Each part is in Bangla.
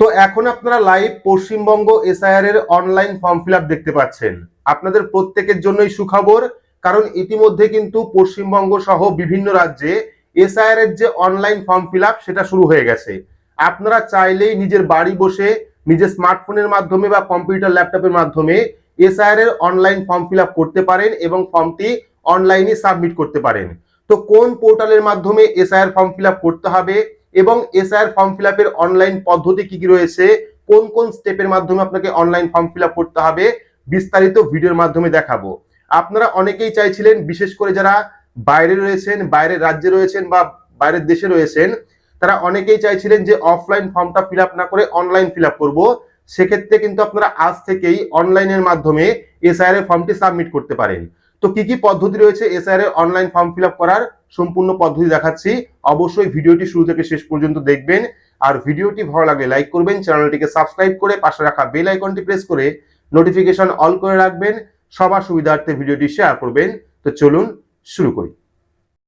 তো এখন আপনারা লাইভ পশ্চিমবঙ্গ এসআইআর এর অনলাইন ফর্ম ফিল দেখতে পাচ্ছেন। আপনাদের প্রত্যেকের জন্যই সুখবর, কারণ ইতিমধ্যে কিন্তু পশ্চিমবঙ্গ সহ বিভিন্ন রাজ্যে এসআইআর এর যে অনলাইন ফর্ম ফিল সেটা শুরু হয়ে গেছে। আপনারা চাইলেই নিজের বাড়ি বসে, নিজের স্মার্টফোনের মাধ্যমে বা কম্পিউটার ল্যাপটপের মাধ্যমে এসআইআর এর অনলাইন ফর্ম ফিল করতে পারেন এবং ফর্মটি অনলাইনে সাবমিট করতে পারেন। তো কোন পোর্টালের মাধ্যমে এসআইআর ফর্ম ফিল করতে হবে? এবং এসআইআর ফর্ম ফিল আপের অনলাইন পদ্ধতি কি কি রয়েছে? কোন কোন স্টেপের মাধ্যমে আপনাকে অনলাইন ফর্ম ফিল আপ করতে হবে? বিস্তারিত ভিডিওর মাধ্যমে দেখাবো। আপনারা অনেকেই চাইছিলেন, বিশেষ করে যারা বাইরে রয়েছেন বাইরের রাজ্যে রয়েছেন বা বাইরের দেশে রয়েছেন, তারা অনেকেই চাইছিলেন যে অফলাইন ফর্মটা ফিল না করে অনলাইন ফিল করব। সেক্ষেত্রে কিন্তু আপনারা আজ থেকেই অনলাইনের মাধ্যমে এসআইআর ফর্মটি সাবমিট করতে পারেন। তো কি কি পদ্ধতি রয়েছে? এসআইআর এর অনলাইন ফর্ম ফিল করার সম্পূর্ণ পদ্ধতি দেখাচ্ছি। অবশ্যই ভিডিওটি শুরু থেকে শেষ পর্যন্ত দেখবেন। আর ভিডিওটি ভালো লাগলে লাইক করবেন, চ্যানেলটিকে সাবস্ক্রাইব করে পাশে রাখা বেল আইকনটি প্রেস করে নোটিফিকেশন অল করে রাখবেন। সবার সুবিধার্থে ভিডিওটি শেয়ার করবেন। তো চলুন শুরু করি।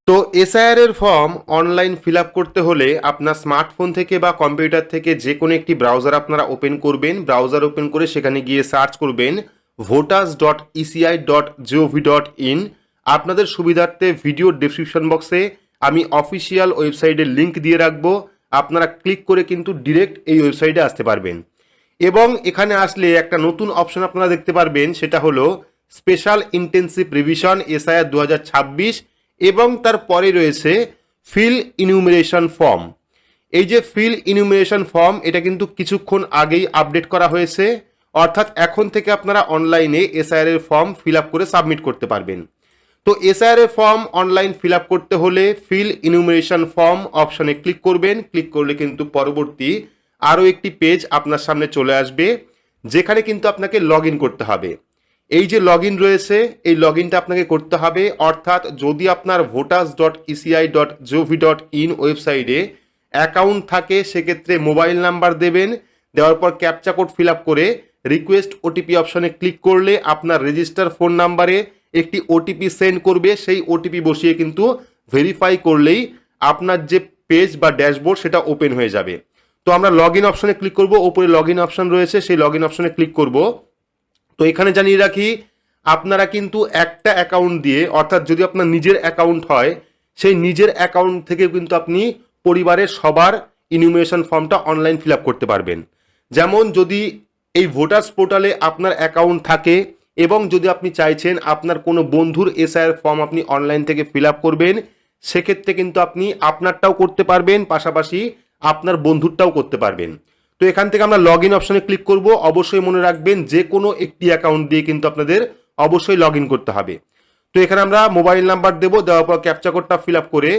তো এসআইআর এর ফর্ম অনলাইন ফিল করতে হলে আপনার স্মার্টফোন থেকে বা কম্পিউটার থেকে যে কোনো একটি ব্রাউজার আপনারা ওপেন করবেন। ব্রাউজার ওপেন করে সেখানে গিয়ে সার্চ করবেন। Voters dot ECI dot G O V dot in আপনাদের সুবিধার্থে ভিডিও ডিসক্রিপশন বক্সে আমি অফিসিয়াল ওয়েবসাইটের লিংক দিয়ে রাখব। আপনারা ক্লিক করে কিন্তু ডিরেক্ট এই ওয়েবসাইটে আসতে পারবেন। এবং এখানে আসলে একটা নতুন অপশন আপনারা দেখতে পারবেন, সেটা হলো স্পেশাল ইন্টেন্সিভ রিভিশন এসআইআর দু হাজার ছাব্বিশ এবং তার পরে রয়েছে ফিল ইনিউমিনেশন ফর্ম এই যে ফিল ইনিউমিনেশন ফর্ম এটা কিন্তু কিছুক্ষণ আগেই আপডেট করা হয়েছে। অর্থাৎ এখন থেকে আপনারা অনলাইনে এসআইআর এর ফর্ম ফিল আপ করে সাবমিট করতে পারবেন। তো এসআইআর এর ফর্ম অনলাইন ফিল আপ করতে হলে ফিল ইনিউমিনেশন ফর্ম অপশনে ক্লিক করবেন। ক্লিক করলে কিন্তু পরবর্তী আরও একটি পেজ আপনার সামনে চলে আসবে, যেখানে কিন্তু আপনাকে লগ করতে হবে। এই যে লগ রয়েছে, এই লগ আপনাকে করতে হবে। অর্থাৎ যদি আপনার voters dot ECI dot G O V dot in ওয়েবসাইটে অ্যাকাউন্ট থাকে, সেক্ষেত্রে মোবাইল নাম্বার দেবেন, দেওয়ার পর ক্যাপচা কোড ফিল আপ করে রিকোয়েস্ট ওটিপি অপশনে ক্লিক করলে আপনার রেজিস্টার ফোন নাম্বারে একটি ওটিপি সেন্ড করবে। সেই ওটিপি বসিয়ে কিন্তু ভেরিফাই করলেই আপনার যে পেজ বা ড্যাশবোর্ড সেটা ওপেন হয়ে যাবে। তো আমরা লগ ইন অপশনে ক্লিক করব। ওপরে লগ ইন অপশন রয়েছে। সেই লগ ইন অপশনে ক্লিক করব। তো এখানে জানিয়ে রাখি, আপনারা কিন্তু একটা অ্যাকাউন্ট দিয়ে, অর্থাৎ যদি আপনার নিজের অ্যাকাউন্ট হয়, সেই নিজের অ্যাকাউন্ট থেকে কিন্তু আপনি পরিবারের সবার ইনিউমিনেশন ফর্মটা অনলাইন ফিল করতে পারবেন। যেমন যদি এই ভোটার্স পোর্টালে আপনার অ্যাকাউন্ট থাকে এবং যদি আপনি চাইছেন আপনার কোনো বন্ধুর এসআইআর ফর্ম আপনি অনলাইন থেকে ফিল করবেন, সেক্ষেত্রে কিন্তু আপনি আপনারটাও করতে পারবেন, পাশাপাশি আপনার বন্ধুরটাও করতে পারবেন। তো এখান থেকে আমরা লগ ইন অপশানে ক্লিক করব। অবশ্যই মনে রাখবেন যে কোনো একটি অ্যাকাউন্ট দিয়ে কিন্তু আপনাদের অবশ্যই লগ করতে হবে। তো এখানে আমরা মোবাইল নাম্বার দেবো, দেওয়ার পর ক্যাপচা কোডটা ফিল করে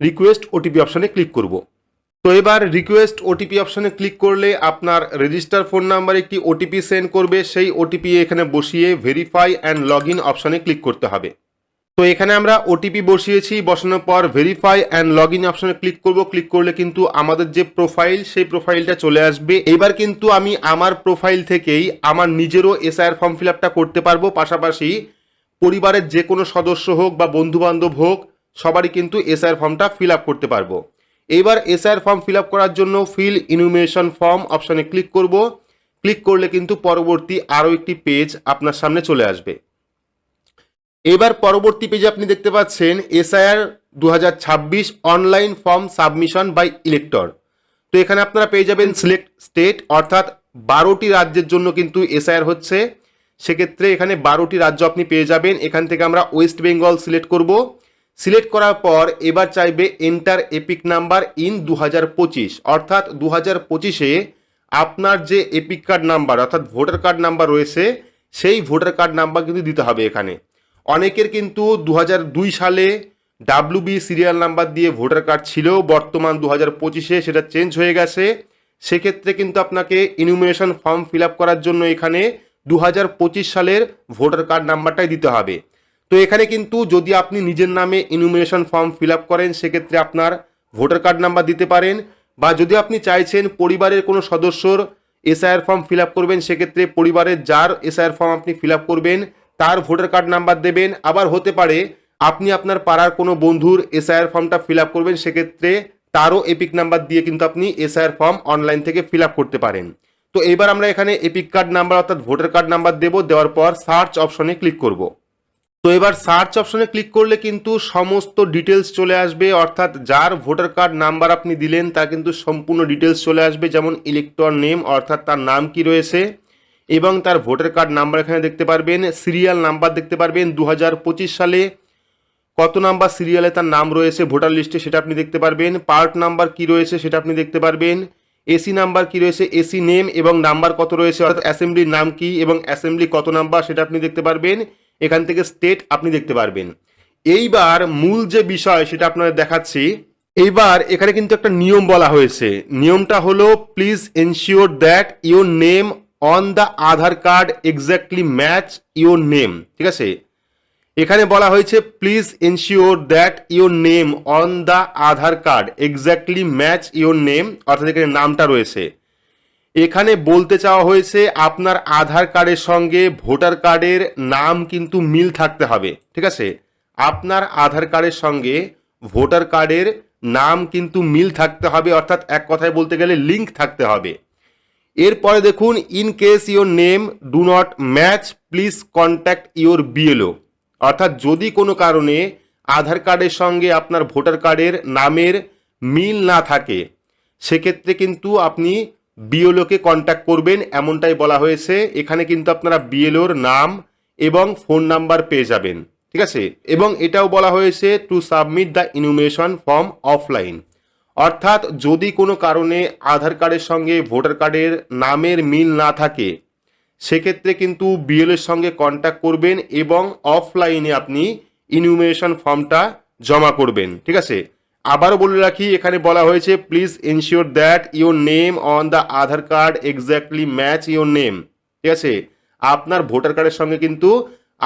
রিকোয়েস্ট ওটিপি অপশানে ক্লিক করব। তো এবার রিকোয়েস্ট ওটিপি অপশনে ক্লিক করলে আপনার রেজিস্টার ফোন নাম্বার একটি ওটিপি সেন্ড করবে। সেই ওটিপি এখানে বসিয়ে ভেরিফাই অ্যান্ড লগ ইন অপশনে ক্লিক করতে হবে। তো এখানে আমরা ওটিপি বসিয়েছি, বসানোর পর ভেরিফাই অ্যান্ড লগ ইন অপশনে ক্লিক করব। ক্লিক করলে কিন্তু আমাদের যে প্রোফাইল সেই প্রোফাইলটা চলে আসবে। এবার কিন্তু আমি আমার প্রোফাইল থেকেই আমার নিজেরও এসআইআর ফর্ম ফিল করতে পারব। পাশাপাশি পরিবারের যে কোনো সদস্য হোক বা বন্ধু বান্ধব হোক, সবারই কিন্তু এসআইআর ফর্মটা ফিল করতে পারব। এইবার এসআইআর ফর্ম ফিল করার জন্য ফিল ইনুমিনেশন ফর্ম অপশানে ক্লিক করব। ক্লিক করলে কিন্তু পরবর্তী আরও একটি পেজ আপনার সামনে চলে আসবে। এবার পরবর্তী পেজে আপনি দেখতে পাচ্ছেন এসআইআর দু হাজার ছাব্বিশ online form submission by elector তো এখানে আপনারা পেয়ে যাবেন সিলেক্ট স্টেট অর্থাৎ বারোটি রাজ্যের জন্য কিন্তু এসআইআর হচ্ছে। সেক্ষেত্রে এখানে বারোটি রাজ্য আপনি পেয়ে যাবেন। এখান থেকে আমরা ওয়েস্ট বেঙ্গল সিলেক্ট করব। সিলেক্ট করার পর এবার চাইবে এন্টার এপিক নাম্বার ইন দু হাজার পঁচিশ। অর্থাৎ দু হাজার পঁচিশে আপনার যে এপিক কার্ড নাম্বার অর্থাৎ ভোটার কার্ড নাম্বার রয়েছে, সেই ভোটার কার্ড নাম্বার কিন্তু দিতে হবে এখানে। অনেকের কিন্তু দু হাজার দুই সালে ডাব্লু বি সিরিয়াল নাম্বার দিয়ে ভোটার কার্ড ছিল বর্তমান দু হাজার পঁচিশে সেটা চেঞ্জ হয়ে গেছে। সেক্ষেত্রে কিন্তু আপনাকে ইনিউমিনেশন ফর্ম ফিল করার জন্য এখানে দু হাজার পঁচিশ সালের ভোটার কার্ড নাম্বারটাই দিতে হবে। তো এখানে কিন্তু যদি আপনি নিজের নামে ইনিউমিনেশন ফর্ম ফিল আপ করেন, সেক্ষেত্রে আপনার ভোটার কার্ড নাম্বার দিতে পারেন বা যদি আপনি চাইছেন পরিবারের কোনো সদস্যর এসআইআর ফর্ম ফিল আপ করবেন, সেক্ষেত্রে পরিবারের যার এসআইআর ফর্ম আপনি ফিল আপ করবেন, তার ভোটার কার্ড নাম্বার দেবেন। আবার হতে পারে আপনি আপনার পাড়ার কোনো বন্ধুর এসআইআর ফর্মটা ফিল আপ করবেন, সেক্ষেত্রে তারও এপিক নাম্বার দিয়ে কিন্তু আপনি এসআইআর ফর্ম অনলাইন থেকে ফিল আপ করতে পারেন। তো এবার আমরা এখানে এপিক কার্ড নাম্বার অর্থাৎ ভোটার কার্ড নাম্বার দেবো, দেওয়ার পর সার্চ অপশনে ক্লিক করব। তো এবার সার্চ অপশনে ক্লিক করলে কিন্তু সমস্ত ডিটেলস চলে আসবে, অর্থাৎ যার ভোটার কার্ড নাম্বার আপনি দিলেন, তার কিন্তু সম্পূর্ণ ডিটেলস চলে আসবে, যেমন ইলেকট্রন নেম অর্থাৎ তার নাম কি রয়েছে, এবং তার ভোটার কার্ড নাম্বার এখানে দেখতে পারবেন সিরিয়াল নাম্বার দেখতে পারবেন দু হাজার পঁচিশ সালে কত নাম্বার সিরিয়ালে তার নাম রয়েছে ভোটার লিস্টে সেটা আপনি দেখতে পারবেন পার্ট নাম্বার কি রয়েছে সেটা আপনি দেখতে পারবেন এসি নাম্বার কি রয়েছে এসি নেম এবং নাম্বার কত রয়েছে, অর্থাৎ অ্যাসেম্বলির নাম কি এবং অ্যাসেম্বলি কত নাম্বার সেটা আপনি দেখতে পারবেন এখান থেকে স্টেট আপনি দেখতে পারবেন। এইবার মূল যে বিষয় সেটা আপনাদের দেখাচ্ছি, এইবার এখানে কিন্তু একটা নিয়ম বলা হয়েছে। নিয়মটা হলো please ensure that your name on the Aadhaar card exactly match your name ঠিক আছে? এখানে বলা হয়েছে please ensure that your name on the Aadhaar card exactly match your name অর্থাৎ এখানে নামটা রয়েছে। এখানে বলতে চাওয়া হয়েছে, আপনার আধার কার্ডের সঙ্গে ভোটার কার্ডের নাম কিন্তু মিল থাকতে হবে, ঠিক আছে? আপনার আধার কার্ডের সঙ্গে ভোটার কার্ডের নাম কিন্তু মিল থাকতে হবে, অর্থাৎ এক কথায় বলতে গেলে লিঙ্ক থাকতে হবে। এরপরে দেখুন in case your name do not match please contact your BLO অর্থাৎ যদি কোনো কারণে আধার কার্ডের সঙ্গে আপনার ভোটার কার্ডের নামের মিল না থাকে, সেক্ষেত্রে কিন্তু আপনি বিএলওকে কন্ট্যাক্ট করবেন, এমনটাই বলা হয়েছে। এখানে কিন্তু আপনারা বিএলওর নাম এবং ফোন নাম্বার পেয়ে যাবেন, ঠিক আছে? এবং এটাও বলা হয়েছে to submit the enumeration form offline অর্থাৎ যদি কোনো কারণে আধার কার্ডের সঙ্গে ভোটার কার্ডের নামের মিল না থাকে, সেক্ষেত্রে কিন্তু বিএলের সঙ্গে কন্ট্যাক্ট করবেন এবং অফলাইনে আপনি ইনুমেশন ফর্মটা জমা করবেন, ঠিক আছে? আবারও বলে রাখি, এখানে বলা হয়েছে please ensure that your name on the Aadhaar card exactly match your name ঠিক আছে? আপনার ভোটার কার্ডের সঙ্গে কিন্তু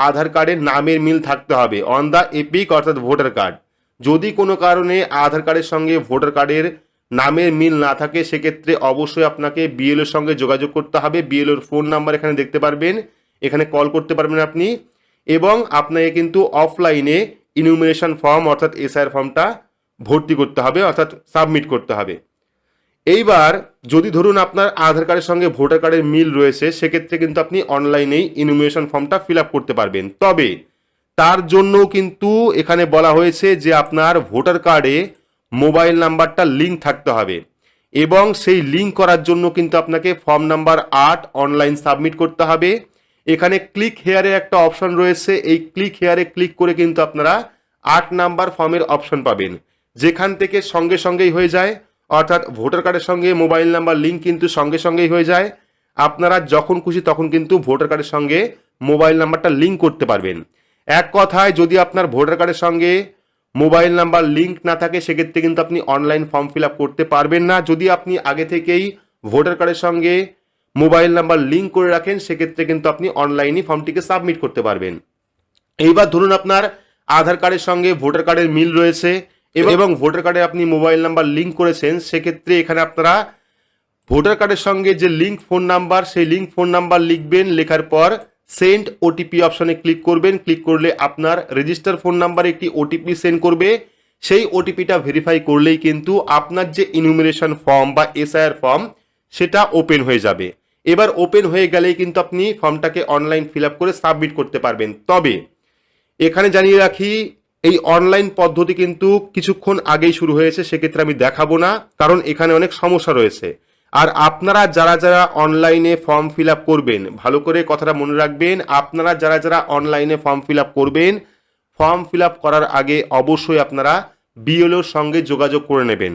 আধার কার্ডের নামের মিল থাকতে হবে অন দ্য এপিক অর্থাৎ ভোটার কার্ড। যদি কোনো কারণে আধার কার্ডের সঙ্গে ভোটার কার্ডের নামের মিল না থাকে, সেক্ষেত্রে অবশ্যই আপনাকে বিএলওর সঙ্গে যোগাযোগ করতে হবে। বিএলওর ফোন নাম্বার এখানে দেখতে পারবেন। এখানে কল করতে পারবেন আপনি। এবং আপনাকে কিন্তু অফলাইনে ইনুমিনেশন ফর্ম অর্থাৎ এসআইআর ফর্মটা ভর্তি করতে হবে, অর্থাৎ সাবমিট করতে হবে। এইবার যদি ধরুন আপনার আধার কার্ডের সঙ্গে ভোটার কার্ডের মিল রয়েছে, সেক্ষেত্রে কিন্তু আপনি অনলাইনেই ইনুমিনেশন ফর্মটা ফিল আপ করতে পারবেন। তবে তার জন্য কিন্তু এখানে বলা হয়েছে যে আপনার ভোটার কার্ডে মোবাইল নাম্বারটা লিঙ্ক থাকতে হবে এবং সেই লিঙ্ক করার জন্য কিন্তু আপনাকে ফর্ম নাম্বার আট অনলাইন সাবমিট করতে হবে। এখানে ক্লিক হেয়ারে একটা অপশন রয়েছে, এই ক্লিক হেয়ারে ক্লিক করে কিন্তু আপনারা আট নাম্বার ফর্মের অপশন পাবেন। যেখান থেকে সঙ্গে সঙ্গেই হয়ে যায়, অর্থাৎ ভোটার কার্ডের সঙ্গে মোবাইল নাম্বার, লিঙ্ক কিন্তু সঙ্গে সঙ্গেই হয়ে যায়। আপনারা যখন খুশি তখন কিন্তু ভোটার কার্ডের সঙ্গে মোবাইল নাম্বারটা লিঙ্ক করতে পারবেন। এক কথায়, যদি আপনার ভোটার কার্ডের সঙ্গে মোবাইল নাম্বার, লিঙ্ক না থাকে, সেক্ষেত্রে কিন্তু আপনি অনলাইন ফর্ম ফিল করতে পারবেন না। যদি আপনি আগে থেকেই ভোটার কার্ডের সঙ্গে মোবাইল নাম্বার, লিঙ্ক করে রাখেন, সেক্ষেত্রে কিন্তু আপনি অনলাইনে ফর্মটিকে সাবমিট করতে পারবেন। এইবার ধরুন আপনার আধার কার্ডের সঙ্গে ভোটার কার্ডের মিল রয়েছে। এবং- ভোটার কার্ডে আপনি মোবাইল নাম্বার লিঙ্ক করেছেন, সেক্ষেত্রে এখানে আপনারা ভোটার কার্ডের সঙ্গে যে লিঙ্ক ফোন নাম্বার, সেই লিঙ্ক ফোন নাম্বার লিখবেন, লেখার পর সেন্ড ওটিপি অপশনে ক্লিক করবেন, ক্লিক করলে আপনার রেজিস্টার ফোন নাম্বারে একটি ওটিপি সেন্ড করবে। সেই ওটিপিটা ভেরিফাই করলেই কিন্তু আপনার যে ইনুমিনেশন ফর্ম বা এসআইআর ফর্ম সেটা ওপেন হয়ে যাবে। এবার ওপেন হয়ে গেলেই কিন্তু আপনি ফর্মটাকে অনলাইন ফিল করে সাবমিট করতে পারবেন। তবে এখানে জানিয়ে রাখি এই অনলাইন পদ্ধতি কিন্তু কিছুক্ষণ আগেই শুরু হয়েছে, সেক্ষেত্রে আমি দেখাবো না, কারণ এখানে অনেক সমস্যা রয়েছে। আর আপনারা যারা যারা অনলাইনে ফর্ম ফিল আপ করবেন, ভালো করে কথাটা মনে রাখবেন, আপনারা যারা যারা অনলাইনে ফর্ম ফিল আপ করবেন ফর্ম ফিল আপ করার আগে অবশ্যই আপনারা বিএলওর সঙ্গে যোগাযোগ করে নেবেন।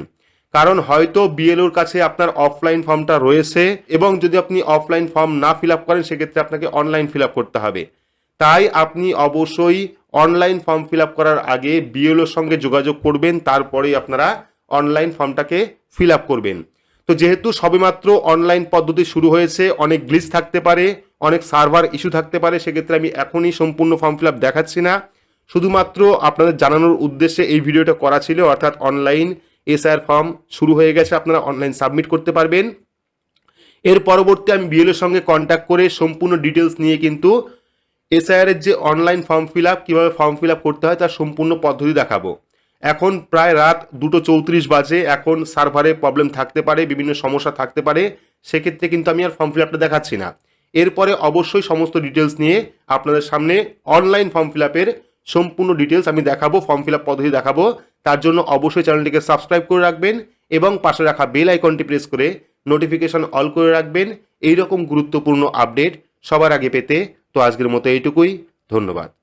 কারণ হয়তো বিএলওর কাছে আপনার অফলাইন ফর্মটা রয়েছে, এবং যদি আপনি অফলাইন ফর্ম না ফিল আপ করেন, সেক্ষেত্রে আপনাকে অনলাইন ফিল আপ করতে হবে। তাই আপনি অবশ্যই অনলাইন ফর্ম ফিল করার আগে বিএলওর সঙ্গে যোগাযোগ করবেন, তারপরেই আপনারা অনলাইন ফর্মটাকে ফিল করবেন। তো যেহেতু সবেমাত্র অনলাইন পদ্ধতি শুরু হয়েছে, অনেক গ্লিচ থাকতে পারে, অনেক সার্ভার ইস্যু থাকতে পারে, সেক্ষেত্রে আমি এখনই সম্পূর্ণ ফর্ম ফিল দেখাচ্ছি না। শুধুমাত্র আপনাদের জানানোর উদ্দেশ্যে এই ভিডিওটা করা ছিল, অর্থাৎ অনলাইন এসআইআর ফর্ম শুরু হয়ে গেছে, আপনারা অনলাইন সাবমিট করতে পারবেন। এর পরবর্তী আমি বিএলের সঙ্গে কন্ট্যাক্ট করে সম্পূর্ণ ডিটেলস নিয়ে কিন্তু এসআইআর এর যে অনলাইন ফর্ম ফিল আপ কীভাবে ফর্ম ফিল আপ করতে হয়, তার সম্পূর্ণ পদ্ধতি দেখাবো। এখন প্রায় রাত দুটো চৌত্রিশ বাজে, এখন সার্ভারে প্রবলেম থাকতে পারে, বিভিন্ন সমস্যা থাকতে পারে, সেক্ষেত্রে কিন্তু আমি আর ফর্ম ফিল আপটা দেখাচ্ছি না। এরপরে অবশ্যই সমস্ত ডিটেলস নিয়ে আপনাদের সামনে অনলাইন ফর্ম ফিল আপের সম্পূর্ণ ডিটেলস আমি দেখাবো ফর্ম ফিল আপ পদ্ধতি দেখাবো। তার জন্য অবশ্যই চ্যানেলটিকে সাবস্ক্রাইব করে রাখবেন এবং পাশে রাখা বেল আইকনটি প্রেস করে নোটিফিকেশন অল করে রাখবেন। এইরকম গুরুত্বপূর্ণ আপডেট সবার আগে পেতে তো আজকের মতো এইটুকুই ধন্যবাদ।